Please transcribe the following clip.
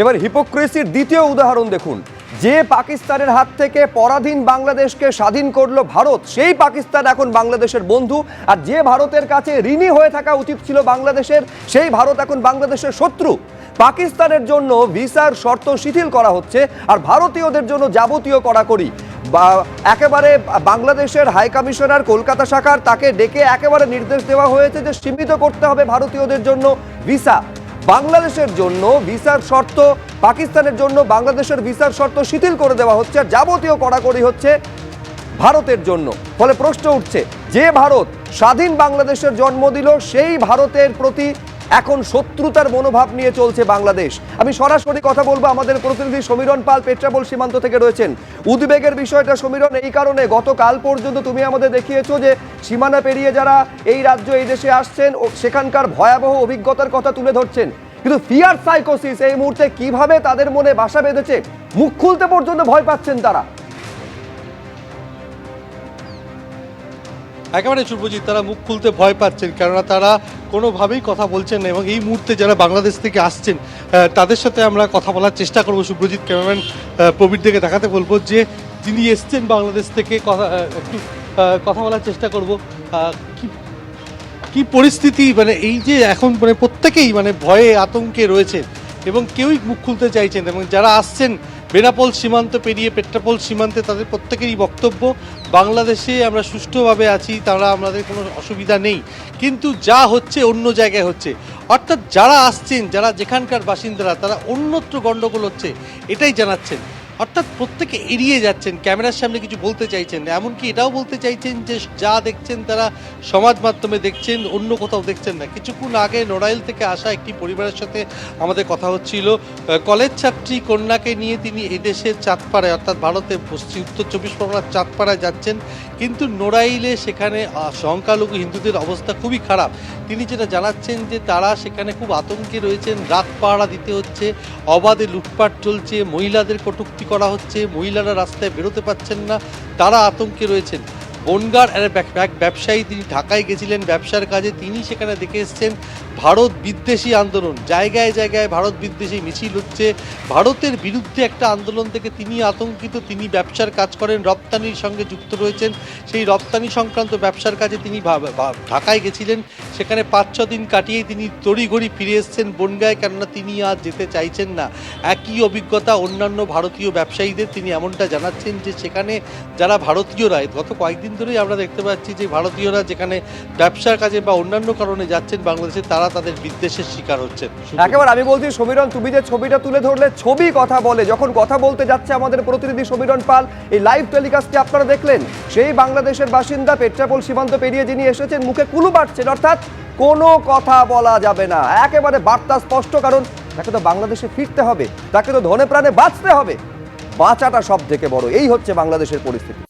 এবার হিপোক্রেসির দ্বিতীয় উদাহরণ দেখুন। যে পাকিস্তানের হাত থেকে পরাধীন বাংলাদেশকে স্বাধীন করল ভারত, সেই পাকিস্তান এখন বাংলাদেশের বন্ধু। আর যে ভারতের কাছে ঋণী হয়ে থাকা উচিত ছিল বাংলাদেশের, সেই ভারত এখন বাংলাদেশের শত্রু। পাকিস্তানের জন্য ভিসার শর্ত শিথিল করা হচ্ছে আর ভারতীয়দের জন্য যাবতীয় কড়াকড়ি। বা একেবারে বাংলাদেশের হাই কমিশনার কলকাতা শাখার তাকে ডেকে একেবারে নির্দেশ দেওয়া হয়েছে যে সীমিত করতে হবে ভারতীয়দের জন্য ভিসা। বাংলাদেশের জন্য ভিসার শর্ত, পাকিস্তানের জন্য বাংলাদেশের ভিসার শর্ত শিথিল করে দেওয়া হচ্ছে আর যাবতীয় কড়াকড়ি হচ্ছে ভারতের জন্য। ফলে প্রশ্ন উঠছে, যে ভারত স্বাধীন বাংলাদেশের জন্ম দিল, সেই ভারতের প্রতি এখন শত্রুতার মনোভাব নিয়ে চলছে বাংলাদেশ। আমি সরাসরি কথা বলব আমাদের প্রতিনিধি সমীরণ পাল, পেট্রাবল সীমান্ত থেকে রয়েছেন। উদ্বেগের বিষয়টা সমীরণ, এই কারণে গতকাল পর্যন্ত তুমি আমাদের দেখিয়েছো যে সীমানা পেরিয়ে যারা এই রাজ্য, এই দেশে আসছেন, ও সেখানকার ভয়াবহ অভিজ্ঞতার কথা তুলে ধরছেন। কিন্তু ফিয়ার সাইকোসিস এই মুহূর্তে কীভাবে তাদের মনে বাসা বেঁধেছে, মুখ খুলতে পর্যন্ত ভয় পাচ্ছেন তারা। একেবারে শুভজিৎ তারা মুখ খুলতে ভয় পাচ্ছেন, কেননা তারা কোনোভাবেই কথা বলছেন না এবং এই মুহূর্তে যারা বাংলাদেশ থেকে আসছেন তাদের সাথে আমরা কথা বলার চেষ্টা করব। শুভজিৎ ক্যামেরাম্যান প্রবীর দিকে দেখাতে বলব যে যিনি এসছেন বাংলাদেশ থেকে কথা একটু কথা বলার চেষ্টা করব। কি কি পরিস্থিতি মানে এই যে এখন মানে প্রত্যেকেই মানে ভয়ে আতঙ্কে রয়েছে এবং কেউই মুখ খুলতে চাইছেন এবং যারা আসছেন বেনাপোল সীমান্ত পেরিয়ে পেট্রাপোল সীমান্তে তাদের প্রত্যেকেরই বক্তব্য, বাংলাদেশে আমরা সুষ্ঠুভাবে আছি, তারা আমাদের কোনো অসুবিধা নেই। কিন্তু যা হচ্ছে অন্য জায়গায় হচ্ছে। অর্থাৎ যারা আসছেন, যারা যেখানকার বাসিন্দারা, তারা অন্যত্র গণ্ডগোল হচ্ছে, এটাই জানাচ্ছেন। অর্থাৎ প্রত্যেকে এড়িয়ে যাচ্ছেন, ক্যামেরার সামনে কিছু বলতে চাইছেন, এমনকি এটাও বলতে চাইছেন যে যা দেখছেন তারা সমাজ মাধ্যমে দেখছেন, অন্য কোথাও দেখছেন না। কিছুক্ষণ আগে নড়াইল থেকে আসা একটি পরিবারের সাথে আমাদের কথা হচ্ছিল। কলেজ ছাত্রী কন্যাকে নিয়ে তিনি এদেশের চাঁদপাড়ায়, অর্থাৎ ভারতের পশ্চিম, উত্তর চব্বিশ পরগনার চাঁদপাড়ায় যাচ্ছেন। কিন্তু নড়াইলে সেখানে সংখ্যালঘু হিন্দুদের অবস্থা খুবই খারাপ। তিনি যেটা জানাচ্ছেন যে তারা সেখানে খুব আতঙ্কে রয়েছেন, রাত পাহারা দিতে হচ্ছে, অবাধে লুটপাট চলছে, মহিলাদের কটূক্তি করা হচ্ছে মহিলারা রাস্তায় বেরোতে পারছেন না তারা আতঙ্কে রয়েছেন। বনগার এক ব্যব- এক ব্যবসায়ী তিনি ঢাকায় গেছিলেন। ব্যবসার কাজে তিনি সেখানে দেখে এসছেন ভারত বিদ্বেষী আন্দোলন। জায়গায় জায়গায় ভারত বিদ্বেষী মিছিল হচ্ছে। ভারতের বিরুদ্ধে একটা আন্দোলন থেকে তিনি আতঙ্কিত। তিনি ব্যবসার কাজ করেন, রপ্তানির সঙ্গে যুক্ত রয়েছেন। সেই রপ্তানি সংক্রান্ত ব্যবসার কাজে তিনি ঢাকায় গেছিলেন। সেখানে পাঁচ, ছ দিন কাটিয়ে তিনি তড়িঘড়ি ফিরে এসেছেন বনগায়। কেননা তিনি আর যেতে চাইছেন না। একই অভিজ্ঞতা অন্যান্য ভারতীয় ব্যবসায়ীদের। তিনি এমনটা জানাচ্ছেন যে সেখানে যারা ভারতীয়রা, গত কয়েকদিন ধরেই আমরা দেখতে পাচ্ছি যে ভারতীয়রা যেখানে ব্যবসার কাজে বা অন্যান্য কারণে যাচ্ছেন বাংলাদেশে, তারা তাদের বিদ্বেষের শিকার হচ্ছেন। একেবারে আমি বলছি, সমীরণ, তুমি যে ছবিটা তুলে ধরলে, ছবি কথা বলে, যখন কথা বলতে যাচ্ছে আমাদের প্রতিনিধি সমীরণ পাল, এই লাইভ টেলিকাস্টে আপনারা দেখলেন। সেই বাংলাদেশের বাসিন্দা পেট্রাপোল সীমান্ত পেরিয়ে যিনি এসেছেন, মুখে কুলু পাচ্ছেন অর্থাৎ কোনো কথা বলা যাবে না। একেবারে বার্তা স্পষ্ট, কারণ তাকে তো বাংলাদেশে ফিরতে হবে, তাকে তো ধনে প্রাণে বাঁচতে হবে। বাঁচাটা সব থেকে বড়, এই হচ্ছে বাংলাদেশের পরিস্থিতি।